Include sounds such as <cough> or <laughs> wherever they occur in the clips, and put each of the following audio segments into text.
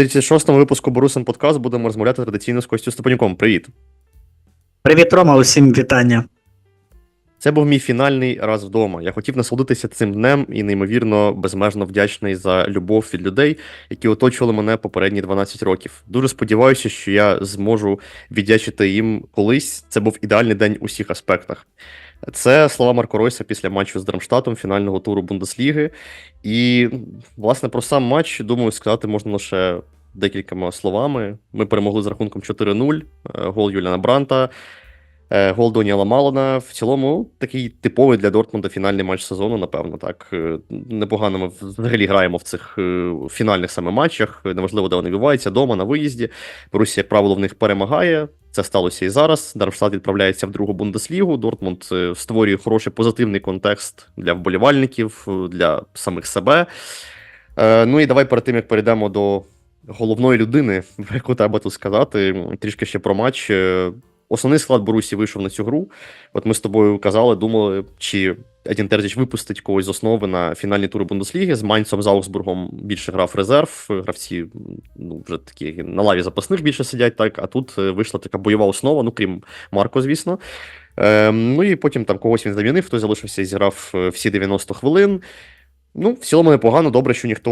36-му випуску Борусин Подкаст будемо розмовляти традиційно з Костю Степанюком. Привіт. Привіт, Рома, усім вітання. Це був мій фінальний раз вдома. Я хотів насолодитися цим днем і неймовірно безмежно вдячний за любов від людей, які оточували мене попередні 12 років. Дуже сподіваюся, що я зможу віддячити їм колись. Це був ідеальний день у всіх аспектах. Це слова Марко Ройса після матчу з Драмштатом фінального туру Бундесліги. І, власне, про сам матч, думаю, сказати можна лише декількома словами. Ми перемогли з рахунком 4-0, е, гол Юліана Бранта. Е, Гол Доніела Малона. В цілому такий типовий для Дортмунда фінальний матч сезону, напевно. Так Е, непогано ми взагалі граємо в цих фінальних саме матчах. Неважливо, де вони відбуваються, дома, на виїзді. Борусія, як правило, в них перемагає. Це сталося і зараз. Дармштадт відправляється в другу Бундеслігу. Дортмунд е, створює хороший позитивний контекст для вболівальників, е, для самих себе. Е, Ну і давай перед тим, як перейдемо до головної людини, про яку треба тут сказати, трішки ще про матч. Основний склад Борусі вийшов на цю гру. От ми з тобою казали, думали, чи Едін Терзіч випустить когось з основи на фінальні тури Бундесліги. З Майнцем, з Аугсбургом більше грав резерв. Гравці ну, вже такі на лаві запасних більше сидять, так. А тут е, вийшла така бойова основа, ну крім Марко, звісно. Ем, ну і потім там когось він замінив, хто залишився і зіграв е, всі 90 хвилин. Ну, в цілому непогано, добре, що ніхто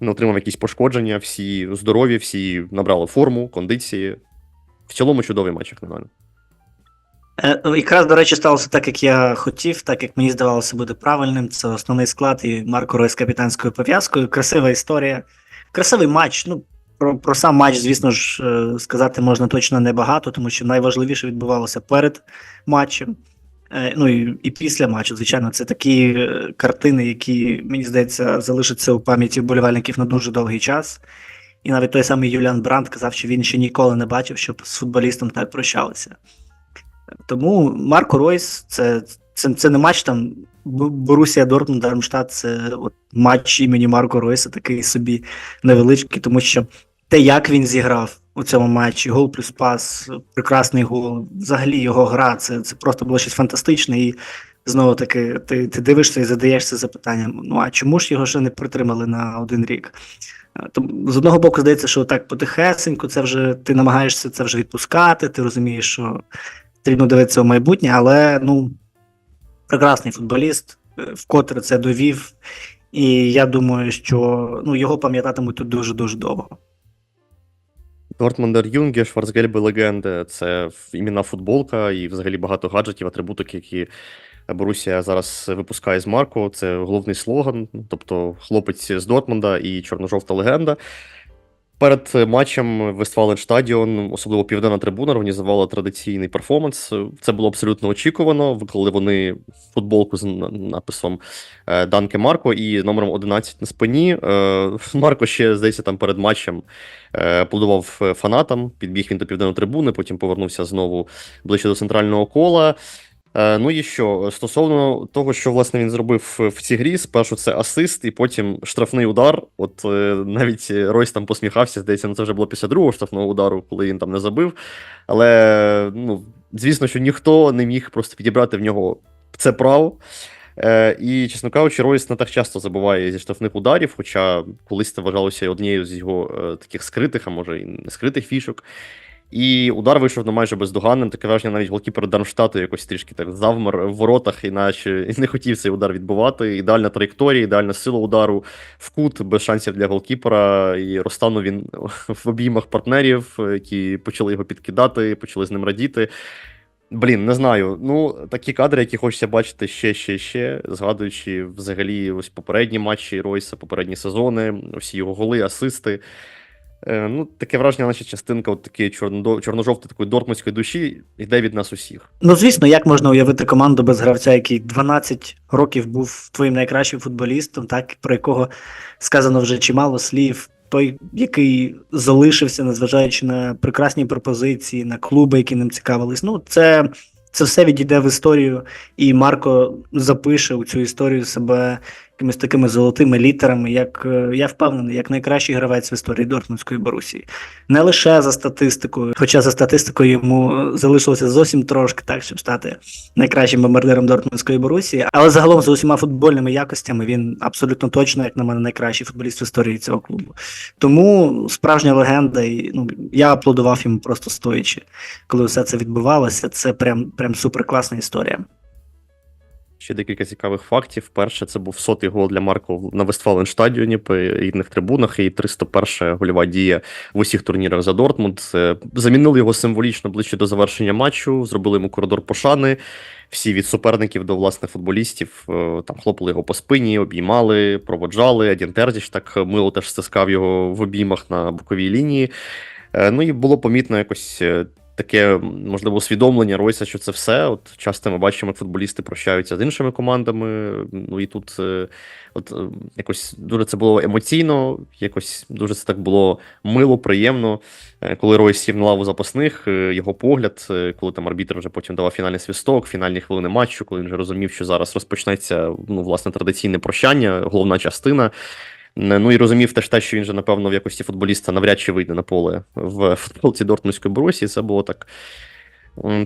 не отримав якісь пошкодження, всі здорові, всі набрали форму, кондиції. В цілому чудовий матч, як на мене. Ну, Якраз, до речі, сталося так, як я хотів, так як мені здавалося буде правильним. Це основний склад і Марко Рой з капітанською пов'язкою. Красива історія. Красивий матч. Ну, про, про сам матч, звісно ж, е, сказати можна точно небагато, тому що найважливіше відбувалося перед матчем. Е, Ну і, і після матчу, звичайно, це такі е, картини, які, мені здається, залишаться у пам'яті вболівальників на дуже довгий час. І навіть той самий Юліан Бранд казав, що він ще ніколи не бачив, щоб з футболістом так прощалися. Тому Марко Ройс це, це, це не матч там Борусія Дортмунд, Дармштадт, це от матч імені Марко Ройса, такий собі невеличкий, тому що те, як він зіграв у цьому матчі, гол плюс пас, прекрасний гол, взагалі його гра, це, це просто було щось фантастичне. І знову таки, ти, ти дивишся і задаєшся запитанням: ну а чому ж його ще не притримали на один рік? Е, з одного боку здається, що так потихесенько, це вже ти намагаєшся це вже відпускати, ти розумієш, що потрібно дивитися в майбутнє, але ну прекрасний футболіст, е, вкотре це довів. І я думаю, що ну, його пам'ятатимуть тут дуже-дуже довго. Дортмундер Юнге, Шварцгельби легенди це імена футболка і взагалі багато гаджетів, атрибуток, які Борусія зараз випускає з Марко. Це головний слоган, тобто хлопець з Дортмунда і чорно-жовта легенда. Перед матчем Вестфаленштадіон, особливо південна трибуна, організувала традиційний перформанс. Це було абсолютно очікувано. Виклали вони футболку з написом е, Данке Марко і номером 11 на спині. Е, Марко ще, здається, там перед матчем е, аплодував фанатам, підбіг він до південної трибуни, потім повернувся знову ближче до центрального кола. Е, Ну і що стосовно того, що власне він зробив в цій грі, спершу це асист, і потім штрафний удар. От е, навіть Ройс там посміхався, здається, ну це вже було після другого штрафного удару, коли він там не забив. Але ну, звісно, що ніхто не міг просто підібрати в нього це право. Е, і, чесно кажучи, Ройс не так часто забуває зі штрафних ударів, хоча колись це вважалося однією з його е, таких скритих, а може і не скритих фішок. І удар вийшов на майже бездоганним. Таке враження навіть голкіпер Дармштату якось трішки так завмер в воротах, іначе не хотів цей удар відбувати. Ідеальна траєкторія, ідеальна сила удару в кут, без шансів для голкіпера. І розтанув він в обіймах партнерів, які почали його підкидати, почали з ним радіти. Блін, не знаю. Ну, такі кадри, які хочеться бачити ще, ще, ще, згадуючи взагалі ось попередні матчі Ройса, попередні сезони, всі його голи, асисти. Е, ну, таке враження, наче частинка от такої чорно- чорно-жовтої такої дортмундської душі йде від нас усіх. Ну, звісно, як можна уявити команду без гравця, який 12 років був твоїм найкращим футболістом, так про якого сказано вже чимало слів. Той, який залишився, незважаючи на прекрасні пропозиції, на клуби, які ним цікавились. Ну, це, це все відійде в історію, і Марко запише у цю історію себе якимись такими золотими літерами, як е, я впевнений, як найкращий гравець в історії Дортмундської Борусії. Не лише за статистикою, хоча за статистикою йому залишилося зовсім трошки так, щоб стати найкращим бомбардиром Дортмундської Борусії, але загалом за усіма футбольними якостями він абсолютно точно, як на мене, найкращий футболіст в історії цього клубу. Тому справжня легенда, і ну я аплодував йому просто стоячи, коли все це відбувалося. Це прям прям супер класна історія. Ще декілька цікавих фактів. Перше, це був сотий гол для Марко на Вестфаленстадіоні по рідних трибунах і 301 гольова дія в усіх турнірах за Дортмунд. Замінили його символічно ближче до завершення матчу, зробили йому коридор пошани. Всі від суперників до власних футболістів е, там хлопали його по спині, обіймали, проводжали. Адін Терзіч так мило теж стискав його в обіймах на боковій лінії. Е, Ну і було помітно якось е, таке, можливо, усвідомлення Ройса, що це все. От часто ми бачимо, як футболісти прощаються з іншими командами. Ну і тут е, от е, якось дуже це було емоційно, якось дуже це так було мило, приємно. Е, Коли Ройс сів на лаву запасних, е, його погляд, коли там арбітр вже потім давав фінальний свисток, фінальні хвилини матчу, коли він вже розумів, що зараз розпочнеться ну, власне традиційне прощання, головна частина. Не, Ну і розумів теж те, що він же, напевно, в якості футболіста навряд чи вийде на поле в футболці Дортмундської Борусі. Це було так,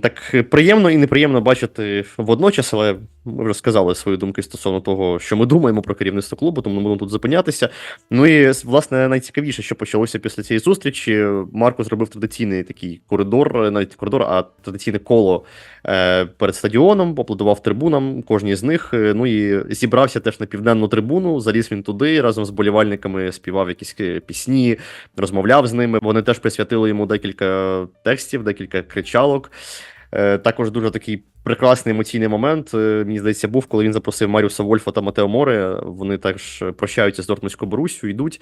так приємно і неприємно бачити водночас, але ми вже сказали свої думки стосовно того, що ми думаємо про керівництво клубу, тому не будемо тут зупинятися. Ну і власне найцікавіше, що почалося після цієї зустрічі. Марко зробив традиційний такий коридор, навіть коридор, а традиційне коло е, перед стадіоном, поаплодував трибунам, кожній з них. е, Ну і зібрався теж на південну трибуну. Заліз він туди разом з болівальниками, співав якісь е, пісні, розмовляв з ними. Вони теж присвятили йому декілька текстів, декілька кричалок. Також дуже такий прекрасний емоційний момент. е, Мені здається, був, коли він запросив Маріуса Вольфа та Матео Море. Вони теж прощаються з Дортмундською Борусю, йдуть.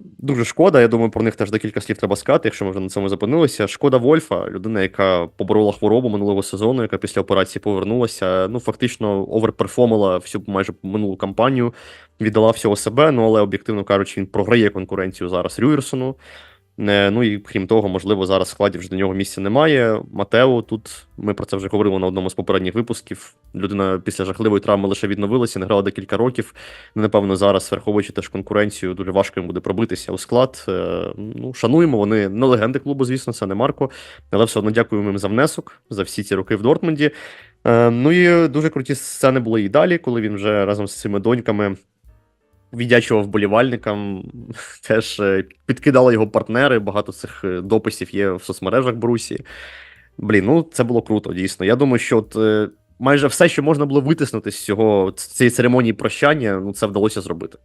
Дуже шкода. Я думаю, про них теж декілька слів треба сказати, якщо ми вже на цьому зупинилися. Шкода Вольфа, людина, яка поборола хворобу минулого сезону, яка після операції повернулася. Ну, фактично, оверперформила всю майже минулу кампанію, віддала всього себе. Ну але об'єктивно кажучи, він програє конкуренцію зараз Рюєрсону. Е, Ну і крім того, можливо, зараз в складі вже до нього місця немає. Матео тут ми про це вже говорили на одному з попередніх випусків. Людина після жахливої травми лише відновилася, не грала декілька років. Ну, Напевно, зараз, враховуючи теж конкуренцію, дуже важко їм буде пробитися у склад. Е, Ну, шануємо. Вони не легенди клубу, звісно, це не Марко. Але все одно дякуємо їм за внесок за всі ці роки в Дортмунді. Е, Ну і дуже круті сцени були і далі, коли він вже разом з цими доньками віддячував вболівальникам, <laughs> теж е, підкидали його партнери. Багато цих е, дописів є в соцмережах Брусі. Блін, ну це було круто, дійсно. Я думаю, що от е, майже все, що можна було витиснути з цього цієї церемонії прощання, ну це вдалося зробити.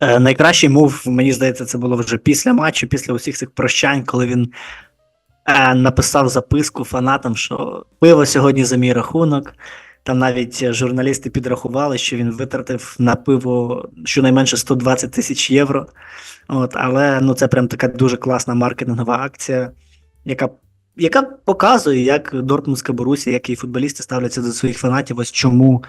Е, найкращий мув, мені здається, це було вже після матчу, після усіх цих прощань, коли він е, написав записку фанатам, що пиво сьогодні за мій рахунок. Там навіть журналісти підрахували, що він витратив на пиво щонайменше 120 тисяч євро. От, але ну, це прям така дуже класна маркетингова акція, яка, яка показує, як Дортмундська Борусія, як і футболісти ставляться до своїх фанатів. Ось чому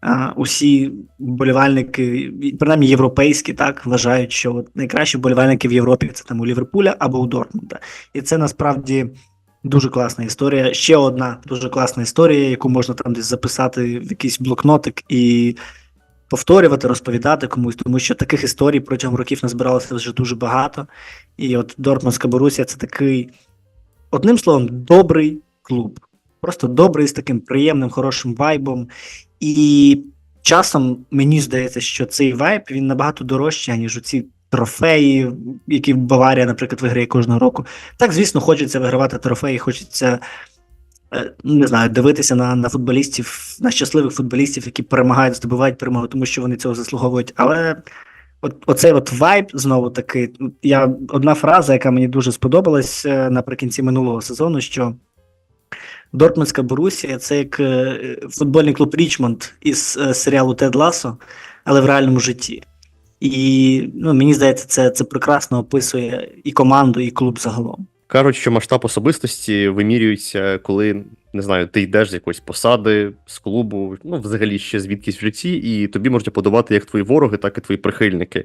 а, усі вболівальники, принаймні європейські, так вважають, що от найкращі вболівальники в Європі це там у Ліверпуля або у Дортмунда. І це насправді дуже класна історія. Ще одна дуже класна історія, яку можна там десь записати в якийсь блокнотик і повторювати, розповідати комусь, тому що таких історій протягом років назбиралося вже дуже багато. І от Дортмундська Борусія це такий, одним словом, добрий клуб. Просто добрий з таким приємним, хорошим вайбом. І часом мені здається, що цей вайб він набагато дорожчий, ніж оці трофеї, які Баварія, наприклад, виграє кожного року. Так, звісно, хочеться вигравати трофеї, хочеться. е, Не знаю, дивитися на, на футболістів, на щасливих футболістів, які перемагають, здобувають перемогу, тому що вони цього заслуговують. Але от, оцей от вайб знову таки. Я одна фраза, яка мені дуже сподобалась е, наприкінці минулого сезону, що Дортмундська Борусія це як е, футбольний клуб Річмонд із серіалу Тед Ласо, але в реальному житті. І ну, мені здається, це, це прекрасно описує і команду, і клуб загалом. Кажуть, що масштаб особистості вимірюється, коли не знаю, ти йдеш з якоїсь посади, з клубу, ну, взагалі ще звідкись в житті, і тобі можуть подавати як твої вороги, так і твої прихильники.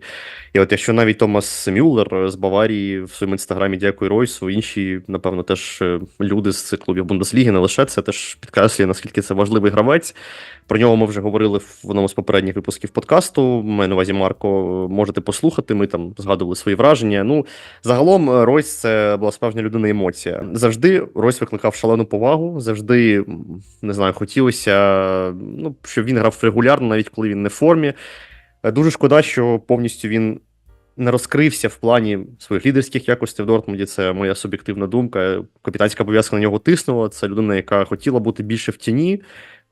І от якщо навіть Томас Мюллер з Баварії в своєму інстаграмі дякую Ройсу, інші, напевно, теж е, люди з клубів Бундесліги, не лише це теж підкреслює, наскільки це важливий гравець. Про нього ми вже говорили в одному з попередніх випусків подкасту. Маю на увазі Марко, можете послухати. Ми там згадували свої враження. Ну, загалом, е, Ройс це була справжня людина емоція. Завжди Ройс викликав шалену повагу. Завжди м, не знаю, хотілося, ну, щоб він грав регулярно, навіть коли він не в формі. Е, Дуже шкода, що повністю він не розкрився в плані своїх лідерських якостей в Дортмунді. Це моя суб'єктивна думка. Капітанська пов'язка на нього тиснула. Це людина, яка хотіла бути більше в тіні,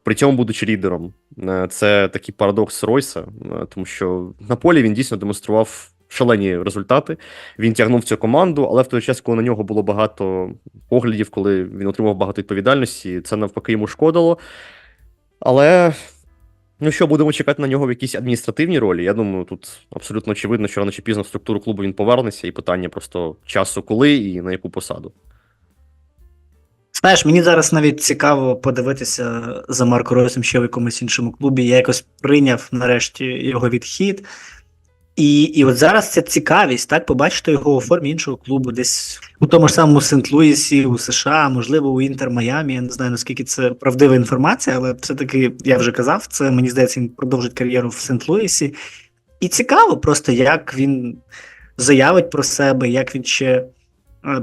при цьому будучи лідером. Е, Це такий парадокс Ройса, е, тому що на полі він дійсно демонстрував шалені результати. Він тягнув цю команду, але в той час, коли на нього було багато поглядів, коли він отримав багато відповідальності, це навпаки йому шкодило. Але. Ну що, будемо чекати на нього в якійсь адміністративній ролі. Я думаю, тут абсолютно очевидно, що рано чи пізно в структуру клубу він повернеться, і питання просто часу, коли і на яку посаду. Знаєш, мені зараз навіть цікаво подивитися за Марко Ройсом ще в якомусь іншому клубі. Я якось прийняв нарешті його відхід. І, і от зараз ця цікавість, так, побачити його у формі іншого клубу, десь у тому ж самому Сент-Луісі, у США, можливо, у Інтер Майамі. Я не знаю, наскільки це правдива інформація, але все-таки я вже казав, це мені здається, він продовжить кар'єру в Сент-Луісі. І цікаво просто, як він заявить про себе, як він ще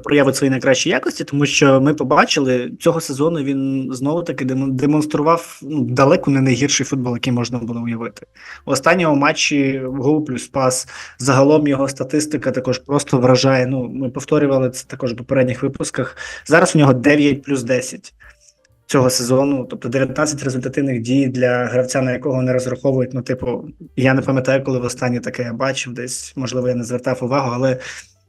проявить свої найкращі якості, тому що ми побачили цього сезону. Він знову таки демонстрував ну, далеко не найгірший футбол, який можна було уявити. У останньому матчі гол плюс пас. Загалом його статистика також просто вражає. Ну, ми повторювали це також в попередніх випусках. Зараз у нього 9 плюс 10 цього сезону, тобто 19 результативних дій для гравця, на якого не розраховують. Ну, типу, я не пам'ятаю, коли востаннє таке я бачив, десь можливо я не звертав увагу, але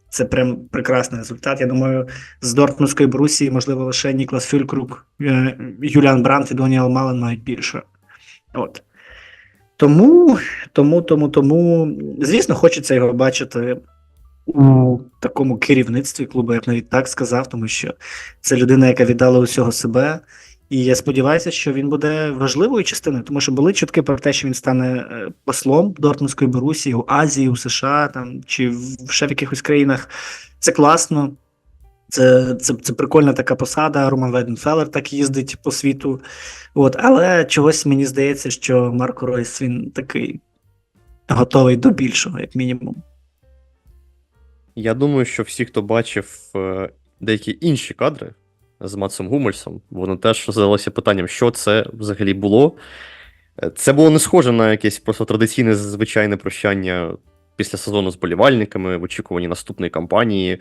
це прям прекрасний результат. Я думаю, з Дортмундської Брусії, можливо, лише Ніклас Фюлькрук, е, Юліан Брант і Доніел Мален мають більше. От. Тому, тому, тому, тому, звісно, хочеться його бачити у такому керівництві клубу, я б навіть так сказав, тому що це людина, яка віддала усього себе. І я сподіваюся, що він буде важливою частиною, тому що були чутки про те, що він стане е, послом Дортмундської Борусії у Азії, у США там чи в ще в якихось країнах. Це класно. Це, це, це прикольна така посада. Роман Вейденфеллер так їздить по світу. От, але чогось мені здається, що Марко Ройс він такий готовий до більшого, як мінімум. Я думаю, що всі, хто бачив е, деякі інші кадри з Матсом Гумельсом, воно теж задалося питанням, що це взагалі було. Е, Це було не схоже на якесь просто традиційне звичайне прощання після сезону з болівальниками в очікуванні наступної кампанії.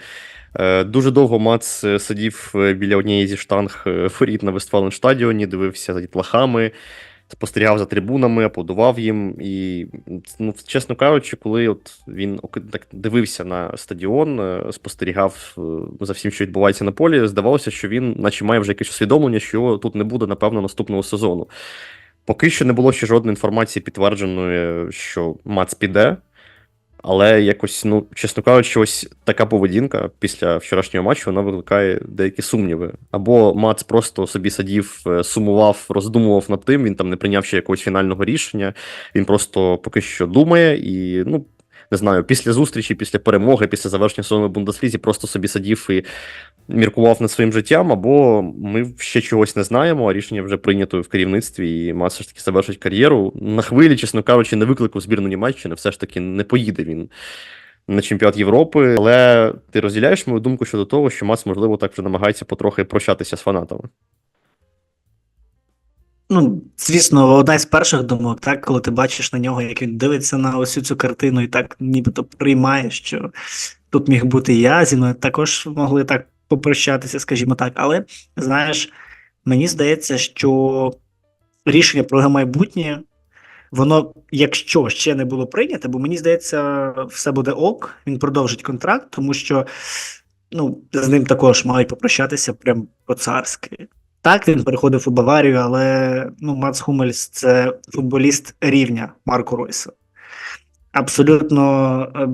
Е, Дуже довго Мац е, сидів біля однієї зі штанг воріт на Вестфаленстадіоні, дивився за дітлахами, спостерігав за трибунами, аплодував їм. І, ну, чесно кажучи, коли от він так дивився на стадіон, е, спостерігав е, за всім, що відбувається на полі, здавалося, що він, наче має вже якесь усвідомлення, що його тут не буде, напевно, наступного сезону. Поки що не було ще жодної інформації підтвердженої, що Мац піде. Але якось, ну, чесно кажучи, ось така поведінка після вчорашнього матчу вона викликає деякі сумніви. Або Мац просто собі сидів, е, сумував, роздумував над тим, він там не прийняв ще якогось фінального рішення. Він просто поки що думає і, ну, не знаю, після зустрічі, після перемоги, після завершення сезону Бундеслізі просто собі сидів і міркував над своїм життям, або ми ще чогось не знаємо, а рішення вже прийнято в керівництві, і Мац все ж таки завершить кар'єру. На хвилі, чесно кажучи, не викликав збірну Німеччини, все ж таки не поїде він на чемпіонат Європи. Але ти розділяєш мою думку щодо того, що Мац, можливо, так вже намагається потрохи прощатися з фанатами. Ну, звісно, одна з перших думок, так, коли ти бачиш на нього, як він дивиться на ось цю картину, і так нібито приймає, що тут міг бути я, зі мною також могли так попрощатися, скажімо так. Але знаєш, мені здається, що рішення про майбутнє, воно, якщо ще не було прийнято, бо мені здається, все буде ок, він продовжить контракт, тому що ну, з ним також мають попрощатися прям по-царськи. Так, він переходив у Баварію, але ну, Мац Хумельс це футболіст рівня Марку Ройса. Абсолютно е,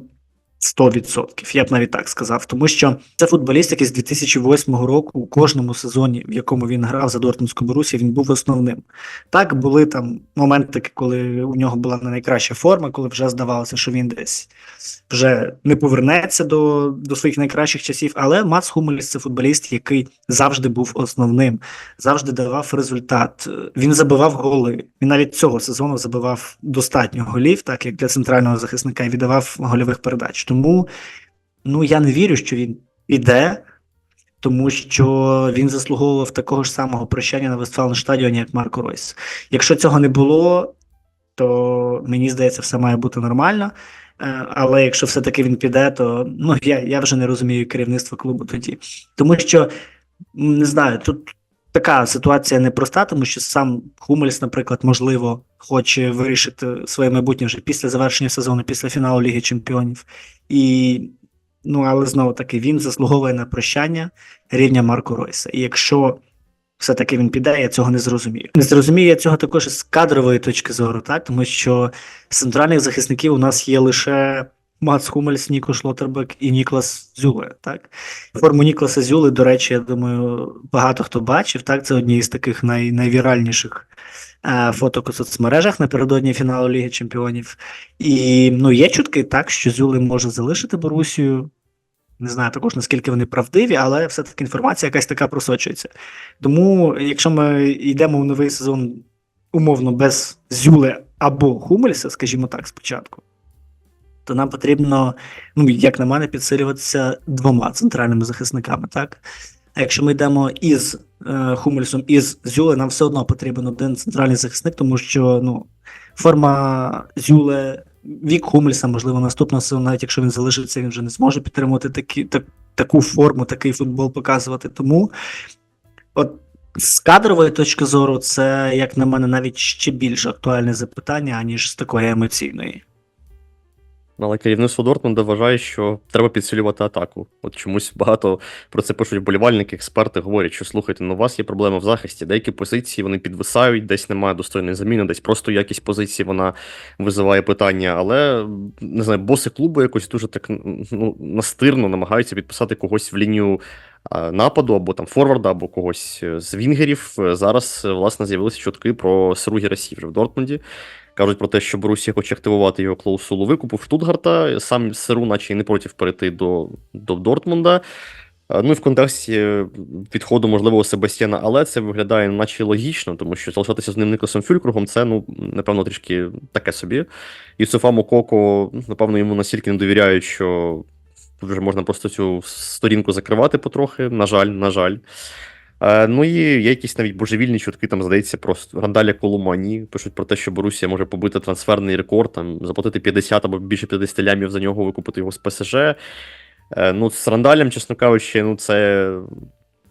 100%. Я б навіть так сказав, тому що це футболіст, який з 2008 року у кожному сезоні, в якому він грав за Дортмундську Борусі, він був основним. Так були там моменти, коли у нього була не найкраща форма, коли вже здавалося, що він десь вже не повернеться до, до своїх найкращих часів. Але Мац Хумеліс це футболіст, який завжди був основним, завжди давав результат. Він забивав голи. Він навіть цього сезону забивав достатньо голів, так як для центрального захисника, і віддавав гольових передач. Тому ну я не вірю, що він піде. Тому що він заслуговував такого ж самого прощання на Вестфаленштадіоні, як Марко Ройс. Якщо цього не було, то мені здається, все має бути нормально. Е, Але якщо все-таки він піде, то ну я, я вже не розумію керівництво клубу тоді. Тому що не знаю, тут така ситуація непроста, тому що сам Хумельс, наприклад, можливо, хоче вирішити своє майбутнє вже після завершення сезону, після фіналу Ліги Чемпіонів. І ну, але знову таки він заслуговує на прощання рівня Марко Ройса. І якщо все-таки він піде, я цього не зрозумію. Не зрозумію я цього також з кадрової точки зору, так тому що з центральних захисників у нас є лише Мац Хумельс, Ніко Шлотербек і Ніклас Зюле. Так форму Нікласа Зюли, до речі, я думаю, багато хто бачив. Так, це одні із таких най, найвіральніших фоток у соцмережах напередодні фіналу Ліги Чемпіонів. І ну є чутки так, що Зюли може залишити Борусію. Не знаю також наскільки вони правдиві, але все-таки інформація якась така просочується. Тому, якщо ми йдемо в новий сезон умовно без Зюле або Хумельса, скажімо так, спочатку, то нам потрібно, ну, як на мене, підсилюватися двома центральними захисниками, так? А якщо ми йдемо із е, Хумельсом, із Зюле, нам все одно потрібен один центральний захисник, тому що ну, форма Зюле, вік Хумельса, можливо, наступного сезону, навіть якщо він залишиться, він вже не зможе підтримувати такі, так, таку форму, такий футбол показувати. Тому от з кадрової точки зору, це, як на мене, навіть ще більш актуальне запитання, аніж з такої емоційної. Але керівництво Дортмунда вважає, що треба підсилювати атаку. От чомусь багато про це пишуть вболівальники, експерти говорять, що слухайте, ну у вас є проблема в захисті. Деякі позиції вони підвисають, десь немає достойної заміни, десь просто якість позиції вона визиває питання. Але не знаю, боси клубу якось дуже так ну, настирно намагаються підписати когось в лінію нападу, або там форварда, або когось е, з вінгерів. Зараз, е, власне, з'явилися чутки про Сиру Герасі вже в Дортмунді. Кажуть про те, що Борусія хоче активувати його клаусулу викупу в Штутгарта. Сам Сиру, наче і не проти перейти до, до Дортмунда. Ну і в контексті підходу можливого Себастьяна, але це виглядає наче логічно, тому що залишатися з ним Никосом Фюлькругом це, ну, напевно, трішки таке собі. Юсуфа Мококо, напевно, йому настільки не довіряють, що вже можна просто цю сторінку закривати потрохи. На жаль, на жаль. Е, Ну і є якісь навіть божевільні чутки, там здається, про Рандаля Колумані. Пишуть про те, що Борусія може побити трансферний рекорд, там заплатити 50 або більше 50 лямів за нього, викупити його з ПСЖ. Е, Ну, з Рандалем, чесно кажучи, ну це.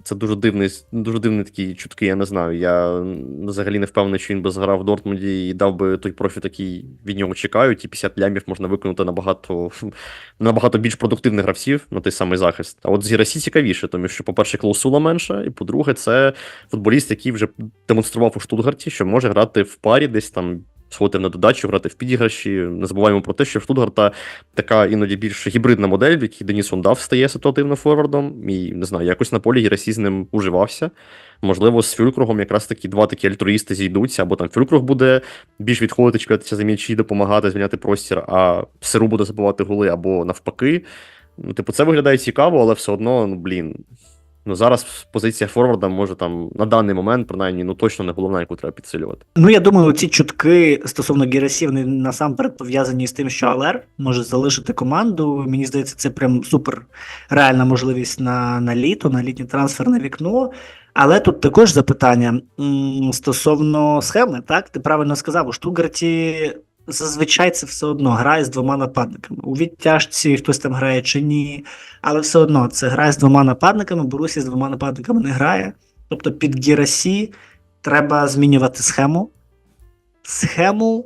Це дуже дивний, дуже дивні такі чутки, я не знаю. Я взагалі не впевнений, що він би зграв в Дортмунді і дав би той профіт, який від нього чекають, і 50 лямів можна виконати набагато <laughs> набагато більш продуктивних гравців на той самий захист. А от з Гірасі цікавіше, тому що, по-перше, клаусула менша, і по-друге, це футболіст, який вже демонстрував у Штутгарті, що може грати в парі десь там. Сходити на додачу, грати в підіграші. Не забуваємо про те, що в Штутгарта така іноді більш гібридна модель, в якій Деніс Ондав стає ситуативно форвардом, і не знаю, якось на полі Гірасі з ним уживався. Можливо, з Фюлькругом якраз такі два такі альтруїсти зійдуться, або там Фюлькруг буде більш відходити, чекатися за м'ячі, допомагати, звільняти простір, а Сиру буде забивати голи, або навпаки. Ну, типу, це виглядає цікаво, але все одно, ну блін. Ну, зараз позиція форварда може там на даний момент, принаймні, ну точно не головна, яку треба підсилювати. Ну, я думаю, ці чутки стосовно Герасі, вони насамперед пов'язані з тим, що Алер може залишити команду. Мені здається, це прям супер реальна можливість на, на літо, на літнє трансферне вікно. Але тут також запитання стосовно схеми, так? Ти правильно сказав, у Штутгарті зазвичай це все одно грає з двома нападниками. У відтяжці хтось там грає чи ні, але все одно це грає з двома нападниками, Борусі з двома нападниками не грає. Тобто під Герасі треба змінювати схему. Схему,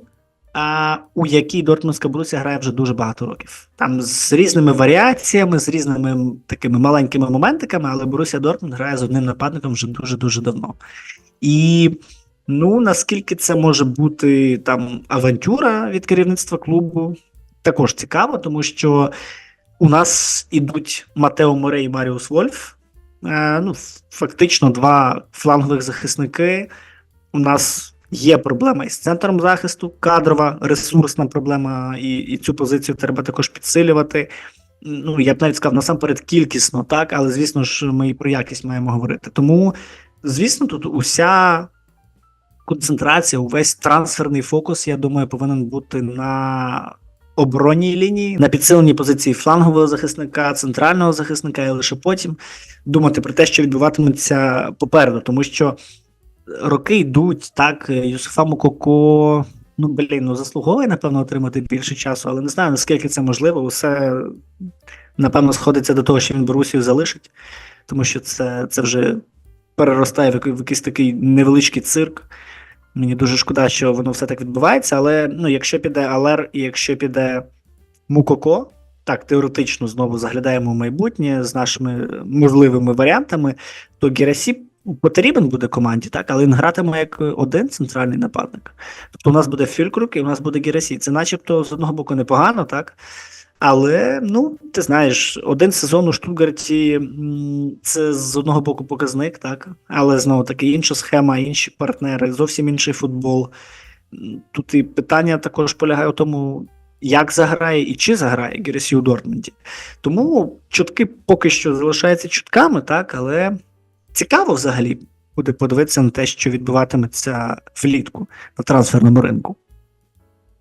а, у якій Дортмундська Борусія грає вже дуже багато років. Там з різними варіаціями, з різними такими маленькими моментиками, але Борусія Дортмунд грає з одним нападником вже дуже-дуже давно. І ну, наскільки це може бути там авантюра від керівництва клубу, також цікаво, тому що у нас ідуть Матео Море і Маріус Вольф. Е, ну, фактично, два флангових захисники. У нас є проблема із центром захисту, кадрова, ресурсна проблема, і, і цю позицію треба також підсилювати. Ну, я б навіть сказав, насамперед кількісно, так, але звісно ж, ми і про якість маємо говорити. Тому, звісно, тут уся концентрація, увесь трансферний фокус, я думаю, повинен бути на оборонній лінії, на підсиленні позиції флангового захисника, центрального захисника, і лише потім думати про те, що відбуватиметься попереду, тому що роки йдуть так. Юсуфа Мукоко, ну блін, ну заслуговує, напевно, отримати більше часу, але не знаю, наскільки це можливо. Усе напевно сходиться до того, що він Борусію залишить, тому що це, це вже переростає в якийсь такий невеличкий цирк. Мені дуже шкода, що воно все так відбувається, але ну, якщо піде Алер і якщо піде Мукоко, так, теоретично знову заглядаємо в майбутнє з нашими можливими варіантами, то Герасі потрібен буде команді, так, але він гратиме як один центральний нападник. Тобто у нас буде Фюлькрук і у нас буде Герасі. Це начебто з одного боку непогано, так? Але ну, ти знаєш, один сезон у Штутгарті це з одного боку показник, так. Але знову таки інша схема, інші партнери, зовсім інший футбол. Тут і питання також полягає у тому, як заграє і чи заграє Герасі у Дортмунді. Тому чутки поки що залишаються чутками, так, але цікаво взагалі буде подивитися на те, що відбуватиметься влітку на трансферному ринку.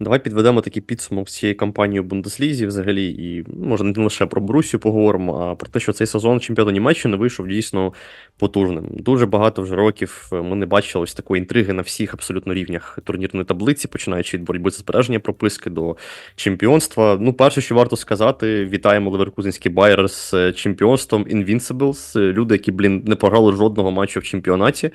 Давай підведемо такий підсумок цієї кампанії у Бундеслізі взагалі, і ну, може не лише про Борусію поговоримо, а про те, що цей сезон чемпіонату Німеччини вийшов дійсно потужним. Дуже багато вже років ми не бачили ось такої інтриги на всіх абсолютно рівнях турнірної таблиці, починаючи від боротьби за збереження прописки до чемпіонства. Ну, перше, що варто сказати, вітаємо Леверкузенський Байер з чемпіонством Invincibles. Люди, які, блін, не програли жодного матчу в чемпіонаті.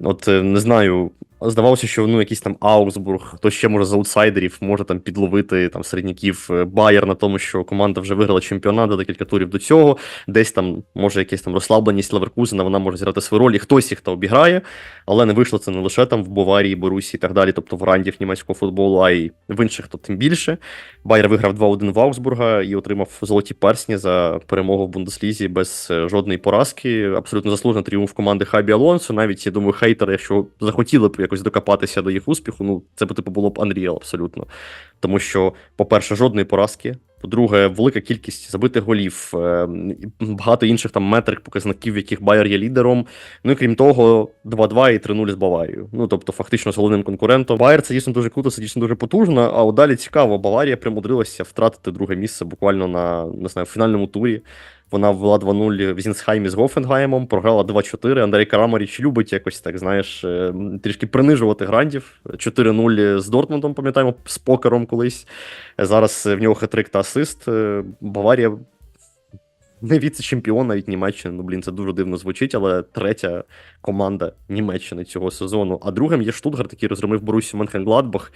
От е, не знаю, здавалося, що ну якийсь там Аугсбург, хто ще може з аутсайдерів може там підловити там середняків е, Байер на тому, що команда вже виграла чемпіонат за декілька турів до цього. Десь там може якась там розслабленість Леверкузена, вона може зіграти свою роль, і хтось їх та обіграє, але не вийшло це не лише там в Баварії, Борусі і так далі, тобто в рандів німецького футболу, а й в інших, то тим більше. Байер виграв 2-1 в Аугсбурга і отримав золоті персні за перемогу в Бундеслізі без е, жодної поразки. Абсолютно заслужений тріумф команди Хабі Алонсо. Навіть я думаю, хейтери, якщо захотіли б якось докопатися до їх успіху, ну це б типу було б Unreal абсолютно. Тому що, по-перше, жодної поразки. По-друге, велика кількість забитих голів, е, багато інших там метрик, показників, яких Байер є лідером. Ну і крім того, 2-2 і 3-0 з Баварією. Ну тобто, фактично з головним конкурентом. Байер це дійсно дуже круто, це дійсно дуже потужно. А далі цікаво, Баварія примудрилася втратити друге місце буквально на не знаю, фінальному турі. Вона ввела 2-0 в Зінсхаймі з Гофенгаймом, програла 2-4. Андрій Карамаріч любить якось так, знаєш, е, трішки принижувати грандів. 4-0 з Дортмундом, пам'ятаємо, з покером колись. Зараз в нього хитрик та асист. Е, Баварія не віце-чемпіон навіть Німеччини. Ну, блін, це дуже дивно звучить, але третя команда Німеччини цього сезону. А другим є Штутгарт, який розгромив Борусю Менхенгладбах.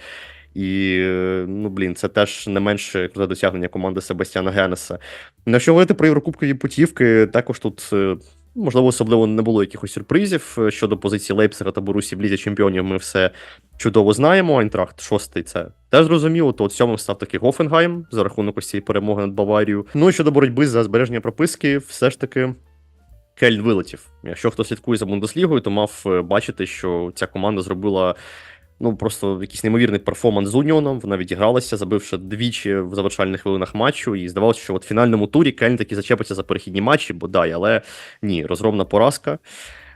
І, е, ну, блін, це теж не менше круте досягнення команди Себастьяна Генеса. На що говорити про Єврокубкові путівки, також тут. Можливо, особливо не було якихось сюрпризів е, щодо позиції Лейпцига та Борусі в Лізі Чемпіонів. Ми все чудово знаємо. Айнтрахт шостий це теж зрозуміло. То от сьомим став таки Гофенгайм за рахунок ось цієї перемоги над Баварією. Ну і щодо боротьби за збереження прописки, все ж таки. Кельн вилетів. Якщо хто слідкує за Бундеслігою, то мав е, бачити, що ця команда зробила ну просто якийсь неймовірний перформанс з Уніоном. Вона відігралася, забивши двічі в завершальних хвилинах матчу. І здавалося, що от в фінальному турі Кельн таки зачепиться за перехідні матчі, бодай, але ні, розробна поразка.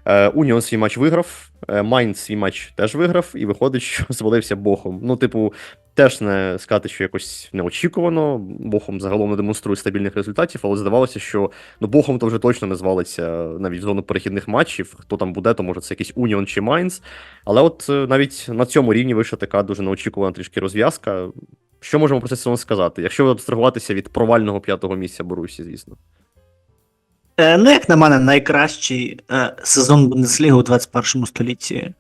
Е, Уніон свій матч виграв, е, Майнц свій матч теж виграв, і виходить, що <laughs> звалився Бохом. Ну, типу, теж не сказати, що якось неочікувано. Бохом загалом не демонструє стабільних результатів, але здавалося, що ну Бохом то вже точно не звалиться навіть в зону перехідних матчів. Хто там буде, то може це якийсь Уніон чи Майнц. Але от е, навіть на цьому рівні вийшла така дуже неочікувана трішки розв'язка. Що можемо про це сказати? Якщо абстрагуватися від провального п'ятого місця Борусі, звісно. Е, ну, як на мене, найкращий е, сезон Бундесліги у 21 столітті.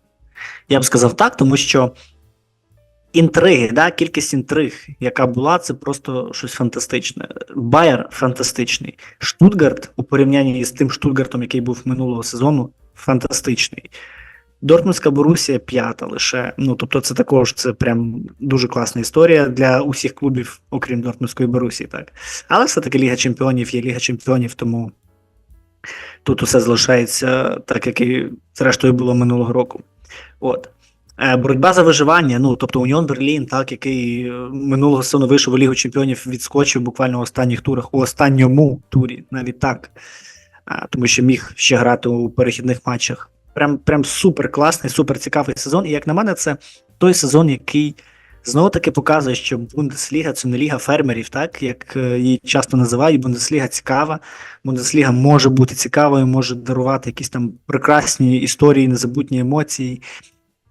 Я б сказав так, тому що інтриги, да, кількість інтриг, яка була, це просто щось фантастичне. Байер фантастичний. Штутгарт у порівнянні з тим Штутгартом, який був минулого сезону, фантастичний. Дортмундська Борусія п'ята лише. Ну тобто, це також це прям дуже класна історія для усіх клубів, окрім Дортмундської Борусії, так. Але все-таки Ліга Чемпіонів є Ліга Чемпіонів, тому тут усе залишається так, як і зрештою було минулого року. От. Е, Боротьба за виживання, ну тобто Уніон Берлін, так, який е, минулого сезону вийшов у Лігу Чемпіонів, відскочив буквально у останніх турах, у останньому турі, навіть так. Тому що міг ще грати у перехідних матчах. Прям, прям супер класний, супер цікавий сезон. І як на мене, це той сезон, який знову таки показує, що Бундесліга це не ліга фермерів, так як е, її часто називають. Бундесліга цікава. Бундесліга може бути цікавою, може дарувати якісь там прекрасні історії, незабутні емоції.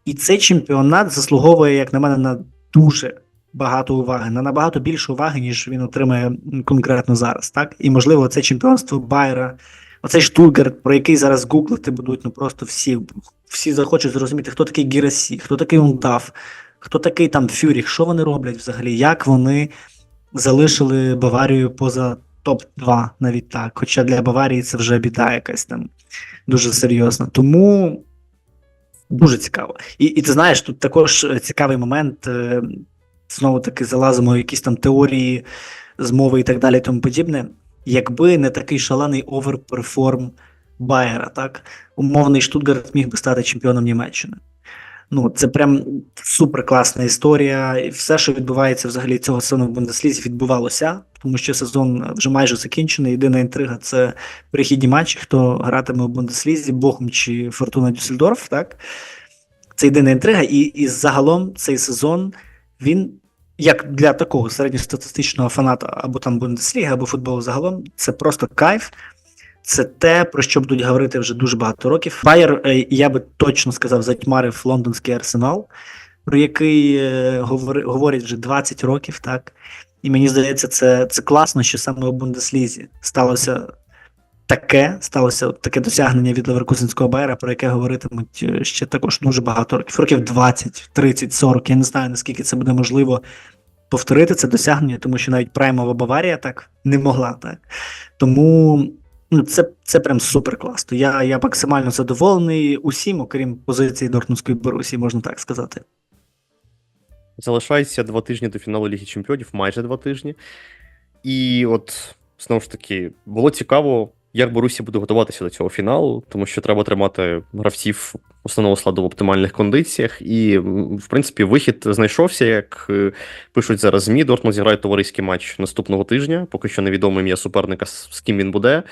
І цей чемпіонат заслуговує, як на мене, на дуже багато уваги, на набагато більше уваги, ніж він отримає конкретно зараз. Так? І можливо, це чемпіонство Байера, оцей Штутгарт, про який зараз гуглити будуть, ну просто всі, всі захочуть зрозуміти, хто такий Гірасі, хто такий Ундав, хто такий там Фюріх, що вони роблять взагалі, як вони залишили Баварію поза топ-2, навіть так. Хоча для Баварії це вже біда якась там дуже серйозна. Тому. Дуже цікаво. І, і ти знаєш, тут також цікавий момент. е, Знову таки залазимо в якісь там теорії змови і так далі, і тому подібне. Якби не такий шалений оверперформ Байера, так, умовний Штутгарт міг би стати чемпіоном Німеччини. Ну, це прям супер класна історія. І все, що відбувається взагалі цього сезону в Бундеслізі, відбувалося, тому що сезон вже майже закінчений. Єдина інтрига це перехідні матчі, хто гратиме у Бундеслізі, Бохум чи Фортуна Дюссельдорф, так? Це єдина інтрига, і, і загалом цей сезон він, як для такого середньостатистичного фаната або там Бундесліги, або футболу загалом, це просто кайф. Це те, про що будуть говорити вже дуже багато років. Байер, е, я би точно сказав, затьмарив лондонський арсенал, про який е, говорять вже 20 років, так. І мені здається, це, це класно, що саме у Бундеслізі сталося таке, сталося таке досягнення від Леверкузенського Байера, про яке говоритимуть е, ще також дуже багато років. Років 20, 30, 40. Я не знаю, наскільки це буде можливо повторити це досягнення, тому що навіть праймова Баварія так не могла так. Тому ну, це, це прям супер класно. Я, я максимально задоволений усім, окрім позиції Дортмундської Борусі, можна так сказати. Залишається два тижні до фіналу Ліги Чемпіонів, майже два тижні. І от, знову ж таки, було цікаво, як Борусі буде готуватися до цього фіналу, тому що треба тримати гравців основного складу в оптимальних кондиціях. І, в принципі, вихід знайшовся, як е, пишуть зараз ЗМІ. Дортмунд зіграє товариський матч наступного тижня. Поки що невідомо ім'я суперника, з ким він буде.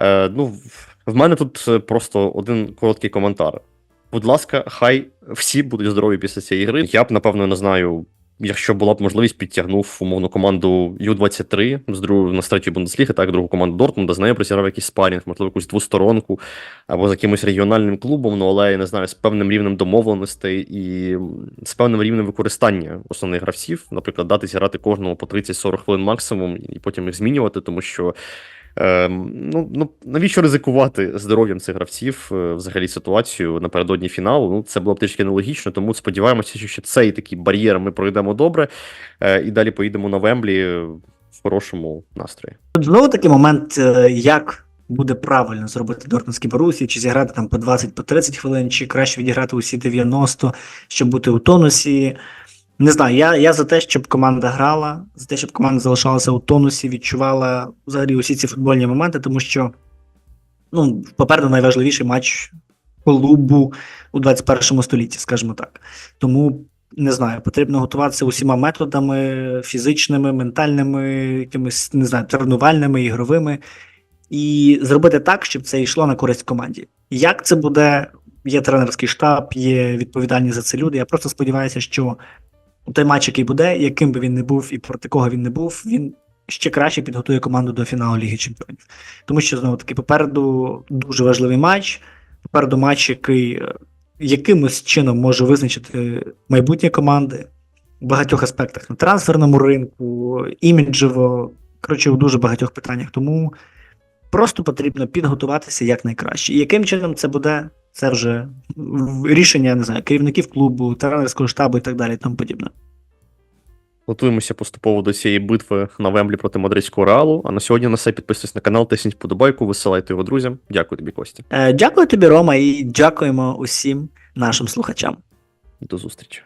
Е, ну, в- в мене тут е, просто один короткий коментар. Будь ласка, хай всі будуть здорові після цієї гри. Я б, напевно, не знаю, якщо була б можливість, підтягнув умовну команду Ю-23 з другої на третьої Бундесліги, так, другу команду Дортмунда, з нею прозіграв якийсь спарінг, можливо, якусь двосторонку або з якимось регіональним клубом, ну але я не знаю, з певним рівнем домовленостей і з певним рівнем використання основних гравців, наприклад, дати зіграти кожному по 30-40 хвилин максимум, і потім їх змінювати, тому що. Ем, ну, ну, навіщо ризикувати здоров'ям цих гравців е, взагалі ситуацію напередодні фіналу? Ну, це було б трішки нелогічно, тому сподіваємося, що ще цей такий бар'єр ми пройдемо добре е, і далі поїдемо на Вемблі в хорошому настрої. Знову такий момент, е, як буде правильно зробити Дортмундській Борусі, чи зіграти там по 20 по 30 хвилин, чи краще відіграти усі 90, щоб бути у тонусі. Не знаю, я, я за те, щоб команда грала, за те, щоб команда залишалася у тонусі, відчувала взагалі усі ці футбольні моменти, тому що ну, попереду найважливіший матч клубу у 21 столітті, скажімо так. Тому не знаю, потрібно готуватися усіма методами фізичними, ментальними, якимись не знаю, тренувальними, ігровими, і зробити так, щоб це йшло на користь команді. Як це буде? Є тренерський штаб, є відповідальні за це люди. Я просто сподіваюся, що той матч, який буде, яким би він не був і проти кого він не був, він ще краще підготує команду до фіналу Ліги Чемпіонів. Тому що знову таки попереду дуже важливий матч. Попереду матч, який е, якимось чином може визначити майбутнє команди в багатьох аспектах на трансферному ринку, іміджево, коротше, у дуже багатьох питаннях. Тому просто потрібно підготуватися якнайкраще. І яким чином це буде, це вже рішення, не знаю, керівників клубу, тренерського штабу і так далі, і тому подібне. Готуємося поступово до цієї битви на Вемблі проти мадридського реалу. А на сьогодні на все підписуйтесь на канал, тисніть вподобайку, висилайте його друзям. Дякую тобі, Костя. Е, Дякую тобі, Рома, і дякуємо усім нашим слухачам. До зустрічі.